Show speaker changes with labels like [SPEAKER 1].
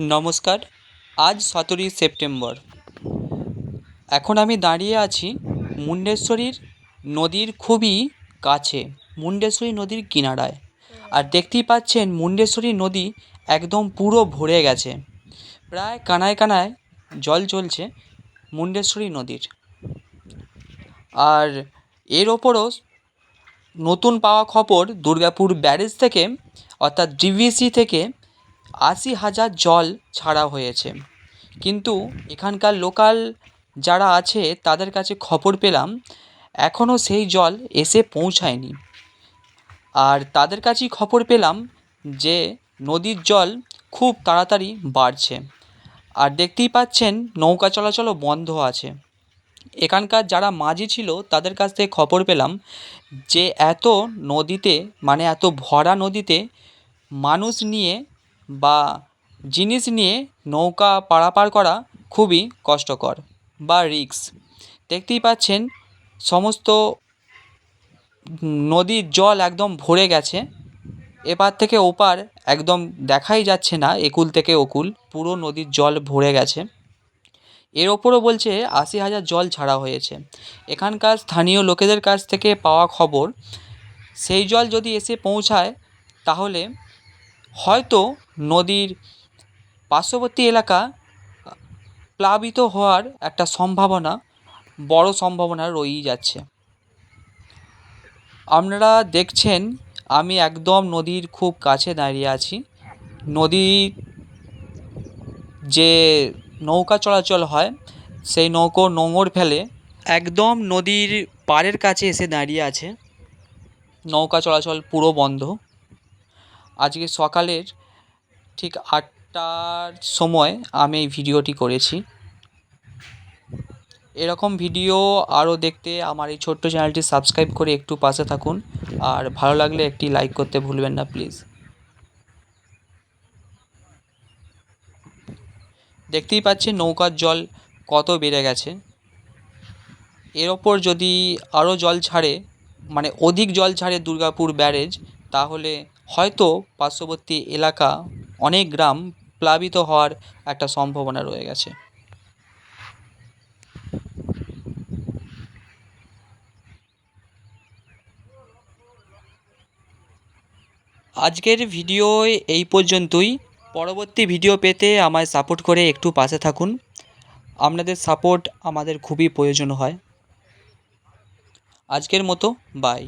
[SPEAKER 1] নমস্কার, আজ সতেরোই সেপ্টেম্বর। এখন আমি দাঁড়িয়ে আছি মুন্ডেশ্বরীর নদীর খুবই কাছে, মুন্ডেশ্বরী নদীর কিনারায়। আর দেখতেই পাচ্ছেন মুন্ডেশ্বরী নদী একদম পুরো ভরে গেছে। প্রায় কানায় কানায় জল চলছে মুন্ডেশ্বরী নদীর। আর এর ওপরও নতুন পাওয়া খবর দুর্গাপুর ব্যারেজ থেকে, অর্থাৎ ডিভিসি থেকে আশি হাজার জল ছাড়া হয়েছে। কিন্তু এখানকার লোকাল যারা আছে, তাদের কাছে খবর পেলাম এখনও সেই জল এসে পৌঁছায়নি। আর তাদের কাছেই খবর পেলাম যে, নদীর জল খুব তাড়াতাড়ি বাড়ছে। আর দেখতেই পাচ্ছেন, নৌকা চলাচলও বন্ধ আছে। এখানকার যারা মাঝি ছিল, তাদের কাছ থেকে খবর পেলাম যে, এত নদীতে মানে এত ভরা নদীতে মানুষ নিয়ে বা জিনিস নিয়ে নৌকা পারাপার করা খুবই কষ্টকর বা রিস্ক। দেখতেই পাচ্ছেন, সমস্ত নদীর জল একদম ভরে গেছে। এপার থেকে ওপার একদম দেখাই যাচ্ছে না, একুল থেকে ওকুল। পুরো নদীর জল ভরে গেছে। এর ওপরও বলছে আশি হাজার জল ছাড়া হয়েছে। এখানকার স্থানীয় লোকেদের কাছ থেকে পাওয়া খবর, সেই জল যদি এসে পৌঁছায়, তাহলে হয়তো নদীর পার্শ্ববর্তী এলাকা প্লাবিত হওয়ার একটা সম্ভাবনা, বড় সম্ভাবনা রয়েই যাচ্ছে। আপনারা দেখছেন, আমি একদম নদীর খুব কাছে দাঁড়িয়ে আছি। নদীর যে নৌকা চলাচল হয়, সেই নৌকো নোঙর ফেলে একদম নদীর পাড়ের কাছে এসে দাঁড়িয়ে আছে। নৌকা চলাচল পুরো বন্ধ। আজকে সকালের ঠিক আটটার সময় আমি এই ভিডিওটি করেছি। এরকম ভিডিও আরও দেখতে আমার এই ছোট্ট চ্যানেলটি সাবস্ক্রাইব করে একটু পাশে থাকুন। আর ভালো লাগলে একটি লাইক করতে ভুলবেন না, প্লিজ। দেখতেই পাচ্ছেন নৌকার জল কত বেড়ে গেছে। এর ওপর যদি আরও জল ছাড়ে মানে অধিক জল ছাড়ে দুর্গাপুর ব্যারেজ, তাহলে হয়তো পার্শ্ববর্তী এলাকা অনেক গ্রাম প্লাবিত হওয়ার একটা সম্ভাবনা রয়ে গেছে। আজকের ভিডিও এই পর্যন্তই। পরবর্তী ভিডিও পেতে আমায় সাপোর্ট করে একটু পাশে থাকুন। আপনাদের সাপোর্ট আমাদের খুবই প্রয়োজন হয়। আজকের মতো, বাই।